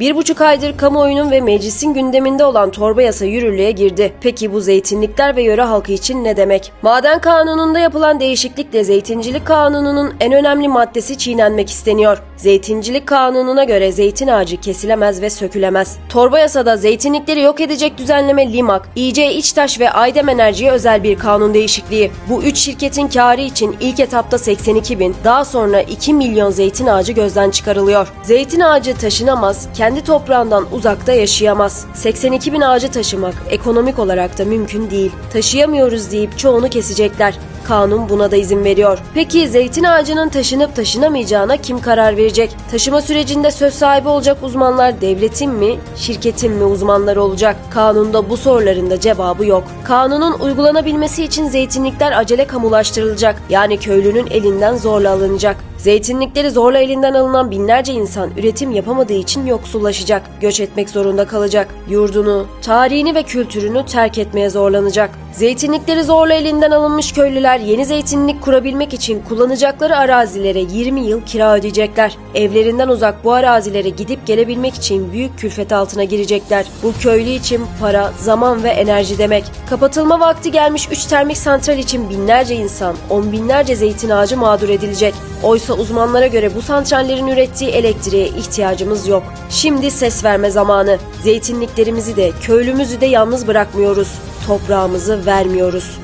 Bir buçuk aydır kamuoyunun ve meclisin gündeminde olan torba yasa yürürlüğe girdi. Peki bu zeytinlikler ve yöre halkı için ne demek? Maden kanununda yapılan değişiklikle zeytincilik kanununun en önemli maddesi çiğnenmek isteniyor. Zeytincilik kanununa göre zeytin ağacı kesilemez ve sökülemez. Torba yasada zeytinlikleri yok edecek düzenleme Limak, İC İçtaş ve Aydem Enerji'ye özel bir kanun değişikliği. Bu üç şirketin karı için ilk etapta 82 bin, daha sonra 2 milyon zeytin ağacı gözden çıkarılıyor. Zeytin ağacı taşınamaz, kendi toprağından uzakta yaşayamaz. 82 bin ağacı taşımak ekonomik olarak da mümkün değil. Taşıyamıyoruz deyip çoğunu kesecekler. Kanun buna da izin veriyor. Peki zeytin ağacının taşınıp taşınamayacağına kim karar verecek? Taşıma sürecinde söz sahibi olacak uzmanlar devletin mi, şirketin mi uzmanları olacak? Kanunda bu soruların da cevabı yok. Kanunun uygulanabilmesi için zeytinlikler acele kamulaştırılacak. Yani köylünün elinden zorla alınacak. Zeytinlikleri zorla elinden alınan binlerce insan üretim yapamadığı için yoksullaşacak, göç etmek zorunda kalacak, yurdunu, tarihini ve kültürünü terk etmeye zorlanacak. Zeytinlikleri zorla elinden alınmış köylüler yeni zeytinlik kurabilmek için kullanacakları arazilere 20 yıl kira ödeyecekler. Evlerinden uzak bu arazilere gidip gelebilmek için büyük külfet altına girecekler. Bu köylü için para, zaman ve enerji demek. Kapatılma vakti gelmiş 3 termik santral için binlerce insan, on binlerce zeytin ağacı mağdur edilecek. Oysa uzmanlara göre bu santrallerin ürettiği elektriğe ihtiyacımız yok. Şimdi ses verme zamanı. Zeytinliklerimizi de köylümüzü de yalnız bırakmıyoruz. Toprağımızı vermiyoruz.